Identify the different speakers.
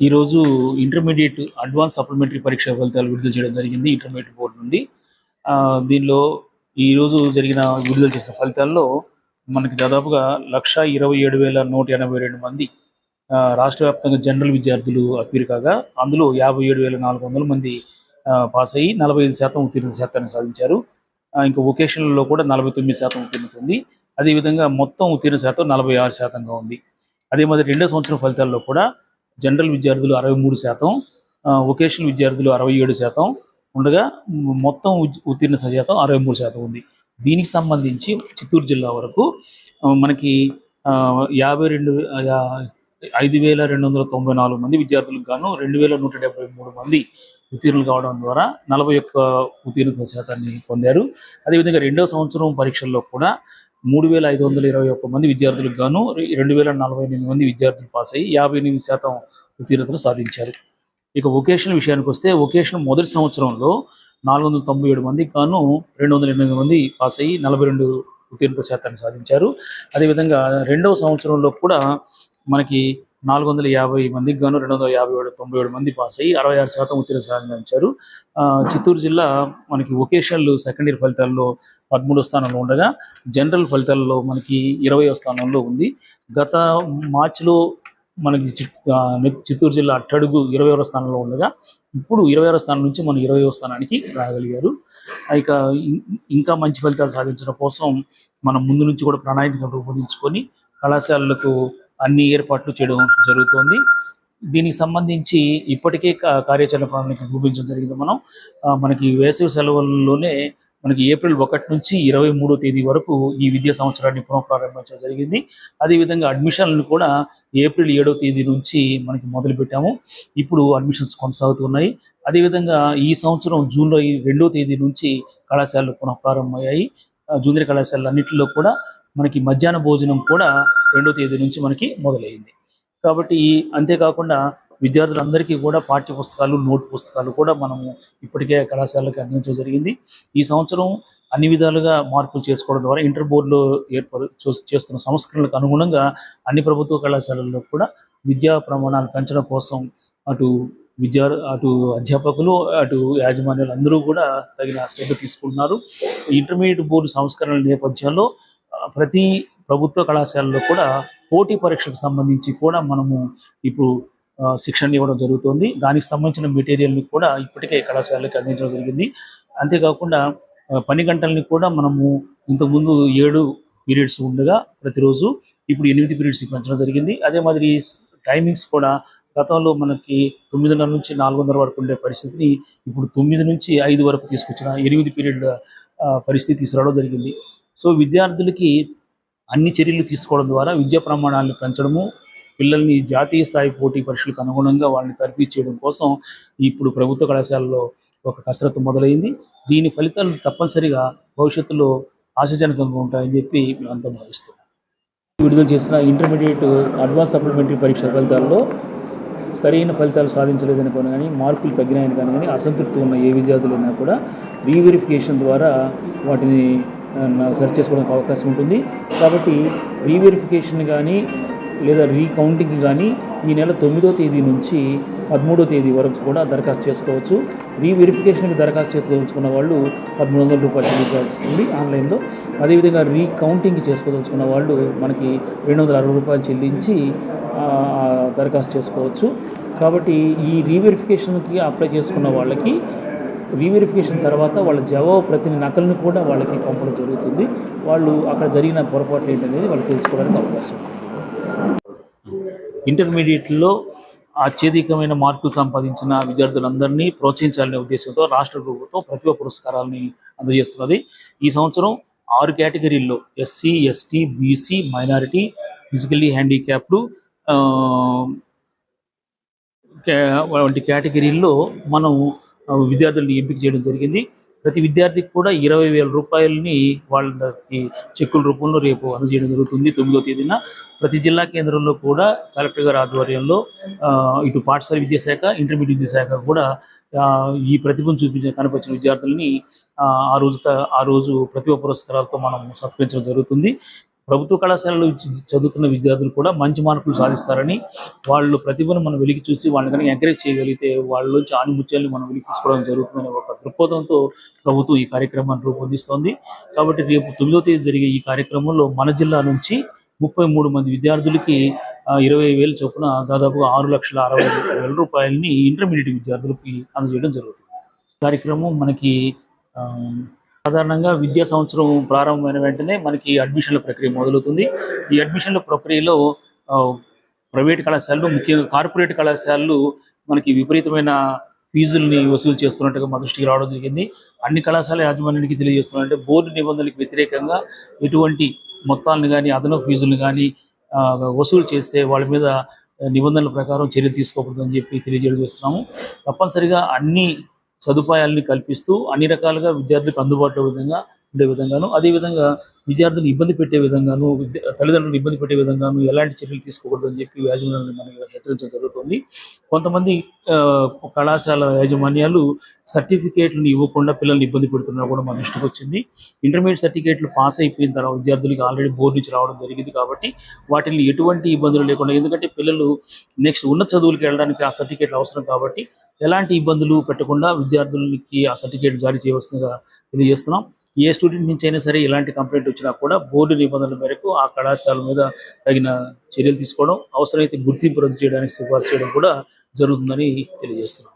Speaker 1: ఈరోజు intermediate advance supplementary పరీక్ష ఫలితాలు విడుదల చేయడం జరిగింది ఇంటర్మీడియట్ బోర్డు నుండి. దీనిలో ఈరోజు జరిగిన విడుదల చేసిన ఫలితాల్లో మనకి దాదాపుగా లక్ష ఇరవై ఏడు వేల నూట ఎనభై రెండు మంది రాష్ట్ర వ్యాప్తంగా జనరల్ విద్యార్థులు అప్పీరు కాగా అందులో యాభై ఏడు వేల నాలుగు వందల మంది పాస్ అయ్యి నలభై ఐదు శాతం ఉత్తీర్ణ శాతాన్ని సాధించారు. ఇంకా వొకేషనల్లో కూడా నలభై తొమ్మిది శాతం ఉత్తీర్ణత ఉంది అదేవిధంగా మొత్తం ఉత్తీర్ణ శాతం నలభై ఆరు శాతంగా ఉంది. అదే మాదిరి రెండో సంవత్సరం ఫలితాల్లో కూడా జనరల్ విద్యార్థులు అరవై మూడు శాతం వొకేషనల్ విద్యార్థులు అరవై ఏడు శాతం ఉండగా మొత్తం ఉత్తీర్ణ శాతం అరవై మూడు శాతం ఉంది. దీనికి సంబంధించి చిత్తూరు జిల్లా వరకు మనకి యాభై రెండు ఐదు వేల రెండు వందల తొంభై నాలుగు మంది విద్యార్థులకు గాను రెండు వేల నూట డెబ్బై మూడు మంది ఉత్తీర్ణులు కావడం ద్వారా నలభై ఒక్క ఉత్తీర్ణత శాతాన్ని పొందారు. అదేవిధంగా రెండవ సంవత్సరం పరీక్షల్లో కూడా మూడు వేల ఐదు వందల ఇరవై ఒక్క మంది విద్యార్థులకు గాను రెండు వేల నలభై ఎనిమిది మంది విద్యార్థులు పాస్ అయ్యి యాభై ఎనిమిది శాతం ఉత్తీర్ణతను సాధించారు. ఇక వొకేషన్ విషయానికి వస్తే వొకేషన్ మొదటి సంవత్సరంలో నాలుగు వందల తొంభై ఏడు మందికి గాను రెండు వందల ఎనిమిది మంది పాస్ అయ్యి నలభై రెండు ఉత్తీర్ణత శాతాన్ని సాధించారు. అదేవిధంగా రెండవ సంవత్సరంలో కూడా మనకి నాలుగు వందల యాభై మందికి గాను రెండు వందల యాభై ఏడు తొంభై ఏడు మంది పాస్ అయ్యి అరవై ఆరు శాతం ఉత్తీర్ణ సాధించారు. ఆ, చిత్తూరు జిల్లా మనకి వొకేషనల్ సెకండ్ ఇయర్ ఫలితాల్లో పదమూడో స్థానంలో ఉండగా జనరల్ ఫలితాల్లో మనకి ఇరవయో స్థానంలో ఉంది. గత మార్చిలో మనకి చిత్- చిత్తూరు జిల్లా అట్టడుగు ఇరవై స్థానంలో ఉండగా ఇప్పుడు ఇరవై స్థానం నుంచి మనం ఇరవై స్థానానికి రాగలిగారు. ఇక ఇంకా మంచి ఫలితాలు సాధించడం కోసం మనం ముందు నుంచి కూడా ప్రణాళిక రూపొందించుకొని కళాశాలలకు అన్ని ఏర్పాట్లు చేయడం జరుగుతోంది. దీనికి సంబంధించి ఇప్పటికే కార్యాచరణ ప్రణాళిక చూపించడం జరిగింది. మనం మనకి వేసవి సెలవుల్లోనే మనకి ఏప్రిల్ ఒకటి నుంచి ఇరవై మూడో తేదీ వరకు ఈ విద్యా సంవత్సరాన్ని పునఃప్రారంభించడం జరిగింది. అదేవిధంగా అడ్మిషన్లను కూడా ఏప్రిల్ ఏడో తేదీ నుంచి మనకి మొదలు పెట్టాము. ఇప్పుడు అడ్మిషన్స్ కొనసాగుతున్నాయి. అదేవిధంగా ఈ సంవత్సరం జూన్లో ఈ రెండో తేదీ నుంచి కళాశాలలు పునఃప్రారంభమయ్యాయి. జూనియర్ కళాశాలలు అన్నింటిలో కూడా మనకి మధ్యాహ్న భోజనం కూడా రెండో తేదీ నుంచి మనకి మొదలైంది కాబట్టి అంతేకాకుండా విద్యార్థులందరికీ కూడా పాఠ్య పుస్తకాలు నోట్ పుస్తకాలు కూడా మనము ఇప్పటికే కళాశాలకు అందించడం జరిగింది. ఈ సంవత్సరం అన్ని విధాలుగా మార్పులు చేసుకోవడం ద్వారా ఇంటర్ బోర్డులో ఏర్పడు చూ- చేస్తున్న సంస్కరణలకు అనుగుణంగా అన్ని ప్రభుత్వ కళాశాలల్లో కూడా విద్యా ప్రమాణాలు పెంచడం కోసం అటు విద్యా అటు అధ్యాపకులు అటు యాజమాన్యాలు అందరూ కూడా తగిన శ్రద్ధ తీసుకుంటున్నారు. ఇంటర్మీడియట్ బోర్డు సంస్కరణల నేపథ్యంలో ప్రతి ప్రభుత్వ కళాశాలలో కూడా పోటీ పరీక్షకు సంబంధించి కూడా మనము ఇప్పుడు శిక్షణ ఇవ్వడం జరుగుతుంది. దానికి సంబంధించిన మెటీరియల్ని కూడా ఇప్పటికే కళాశాలకు అందించడం జరిగింది. అంతేకాకుండా పని గంటల్ని కూడా మనము ఇంతకుముందు ఏడు పీరియడ్స్ ఉండగా ప్రతిరోజు ఇప్పుడు ఎనిమిది పీరియడ్స్ పెంచడం జరిగింది. అదే మాదిరి టైమింగ్స్ కూడా గతంలో మనకి తొమ్మిదిన్నర నుంచి నాలుగున్నర వరకు ఉండే పరిస్థితిని ఇప్పుడు తొమ్మిది నుంచి ఐదు వరకు తీసుకొచ్చిన ఎనిమిది పీరియడ్ పరిస్థితి తీసుకురావడం జరిగింది. సో విద్యార్థులకి అన్ని చర్యలు తీసుకోవడం ద్వారా విద్యా ప్రమాణాలను పెంచడము పిల్లల్ని జాతీయ స్థాయి పోటీ పరీక్షలకు అనుగుణంగా వాళ్ళని తరఫీ చేయడం కోసం ఇప్పుడు ప్రభుత్వ కళాశాలలో ఒక కసరత్తు మొదలైంది. దీని ఫలితాలు తప్పనిసరిగా భవిష్యత్తులో ఆశాజనకంగా ఉంటాయని చెప్పి మేమంతా భావిస్తున్నాం. విడుదల చేసిన ఇంటర్మీడియట్ అడ్వాన్స్ సప్లిమెంటరీ పరీక్ష ఫలితాల్లో సరైన ఫలితాలు సాధించలేదని కొని కానీ మార్కులు తగ్గినాయని కానీ కానీ అసంతృప్తి ఉన్న ఏ విద్యార్థులు ఉన్నా కూడా రీవెరిఫికేషన్ ద్వారా వాటిని సెర్చ్ చేసుకోవడానికి అవకాశం ఉంటుంది. కాబట్టి రీవెరిఫికేషన్ కానీ లేదా రీకౌంటింగ్ కానీ ఈ నెల తొమ్మిదో తేదీ నుంచి పదమూడో తేదీ వరకు కూడా దరఖాస్తు చేసుకోవచ్చు. రీవెరిఫికేషన్కి దరఖాస్తు చేసుకోదలుచుకున్న వాళ్ళు పదమూడు వందల రూపాయలు చెల్లించాల్సి వస్తుంది ఆన్లైన్లో. అదేవిధంగా రీకౌంటింగ్ చేసుకోదలుచుకున్న వాళ్ళు మనకి రెండు వందల అరవై రూపాయలు చెల్లించి దరఖాస్తు చేసుకోవచ్చు. కాబట్టి ఈ రీవెరిఫికేషన్కి అప్లై చేసుకున్న వాళ్ళకి రీవెరిఫికేషన్ తర్వాత వాళ్ళ జవాబు ప్రతి నకలను కూడా వాళ్ళకి పంపడం జరుగుతుంది. వాళ్ళు అక్కడ జరిగిన పొరపాట్లు ఏంటనేది వాళ్ళు తెలుసుకోవడానికి అవకాశం ఇంటర్మీడియట్లో అత్యధికమైన మార్కులు సంపాదించిన విద్యార్థులందరినీ ప్రోత్సహించాలనే ఉద్దేశంతో రాష్ట్ర ప్రభుత్వం ప్రతిభ పురస్కారాలని అందజేస్తున్నది. ఈ సంవత్సరం ఆరు కేటగిరీల్లో SC ST BC minority physically handicapped వంటి కేటగిరీల్లో మనం విద్యార్థులను ఎంపిక చేయడం జరిగింది. ప్రతి విద్యార్థికి కూడా ఇరవై వేల రూపాయలని వాళ్ళకి చెక్కుల రూపంలో రేపు అందజేయడం జరుగుతుంది తొమ్మిదో తేదీన. ప్రతి జిల్లా కేంద్రంలో కూడా కలెక్టర్ గారి ఆధ్వర్యంలో ఆ, ఇటు పాఠశాల విద్యాశాఖ ఇంటర్మీడియట్ విద్యాశాఖ కూడా ఈ ప్రతిభను చూపించిన కనపరిచిన విద్యార్థులని ఆ, ఆ రోజు ఆ రోజు ప్రతిభ పురస్కారాలతో మనం సత్కరించడం జరుగుతుంది. ప్రభుత్వ కళాశాలలో చదువుతున్న విద్యార్థులు కూడా మంచి మార్కులు సాధిస్తారని వాళ్ళు ప్రతిభను మనం వెలికి చూసి వాళ్ళని కనుక ఎంకరేజ్ చేయగలిగితే వాళ్ళ నుంచి ఆనిముత్యాలను మనం వెలికి తీసుకోవడం జరుగుతుందనే ఒక దృక్పథంతో ప్రభుత్వం ఈ కార్యక్రమాన్ని రూపొందిస్తోంది. కాబట్టి రేపు తొమ్మిదో తేదీ జరిగే ఈ కార్యక్రమంలో మన జిల్లా నుంచి ముప్పై మూడు మంది విద్యార్థులకి ఇరవై వేలు చొప్పున దాదాపుగా ఆరు లక్షల అరవై వేల రూపాయలని ఇంటర్మీడియట్ విద్యార్థులకి అందజేయడం జరుగుతుంది. కార్యక్రమం మనకి సాధారణంగా విద్యా సంవత్సరం ప్రారంభమైన వెంటనే మనకి అడ్మిషన్ల ప్రక్రియ మొదలవుతుంది. ఈ అడ్మిషన్ల ప్రక్రియలో ప్రైవేట్ కళాశాలలు ముఖ్యంగా కార్పొరేట్ కళాశాలలు మనకి విపరీతమైన ఫీజుల్ని వసూలు చేస్తున్నట్టుగా మా దృష్టికి రావడం జరిగింది. అన్ని కళాశాల యాజమాన్యానికి తెలియజేస్తున్నారంటే బోర్డు నిబంధనలకు వ్యతిరేకంగా ఎటువంటి మొత్తాలను కానీ అదనపు ఫీజులను కానీ వసూలు చేస్తే వాళ్ళ మీద నిబంధనల ప్రకారం చర్యలు తీసుకోకూడదని చెప్పి తెలియజేయడం చేస్తున్నాము తప్పనిసరిగా అన్ని సదుపాయాలని కల్పిస్తూ అన్ని రకాలుగా విద్యార్థులకు అందుబాటులో విధంగా ఉండే విధంగాను అదేవిధంగా విద్యార్థులను ఇబ్బంది పెట్టే విధంగాను తల్లిదండ్రులు తల్లిదండ్రులను ఇబ్బంది పెట్టే విధంగాను ఎలాంటి చర్యలు తీసుకోకూడదు అని చెప్పి యాజమాన్యాలను మనకి హెచ్చరించడం జరుగుతుంది. కొంతమంది కళాశాల యాజమాన్యాలు సర్టిఫికేట్లను ఇవ్వకుండా పిల్లల్ని ఇబ్బంది పెడుతున్నా కూడా మన దృష్టికి వచ్చింది. ఇంటర్మీడియట్ సర్టిఫికేట్లు పాస్ అయిపోయిన తర్వాత విద్యార్థులకి ఆల్రెడీ బోర్డు నుంచి రావడం జరిగింది కాబట్టి వాటిని ఎటువంటి ఇబ్బందులు లేకుండా ఎందుకంటే పిల్లలు నెక్స్ట్ ఉన్నత చదువులకు వెళ్ళడానికి ఆ సర్టిఫికేట్లు అవసరం కాబట్టి ఎలాంటి ఇబ్బందులు పెట్టకుండా విద్యార్థులకి ఆ సర్టిఫికేట్ జారీ చేయవలసిందిగా తెలియజేస్తున్నాం. ఏ స్టూడెంట్ నుంచి అయినా సరే ఇలాంటి కంప్లైంట్ వచ్చినా కూడా బోర్డు నిబంధనల మేరకు ఆ కళాశాల మీద తగిన చర్యలు తీసుకోవడం అవసరమైతే గుర్తింపు రద్దు చేయడానికి సిఫార్సు చేయడం కూడా జరుగుతుందని తెలియజేస్తున్నాం.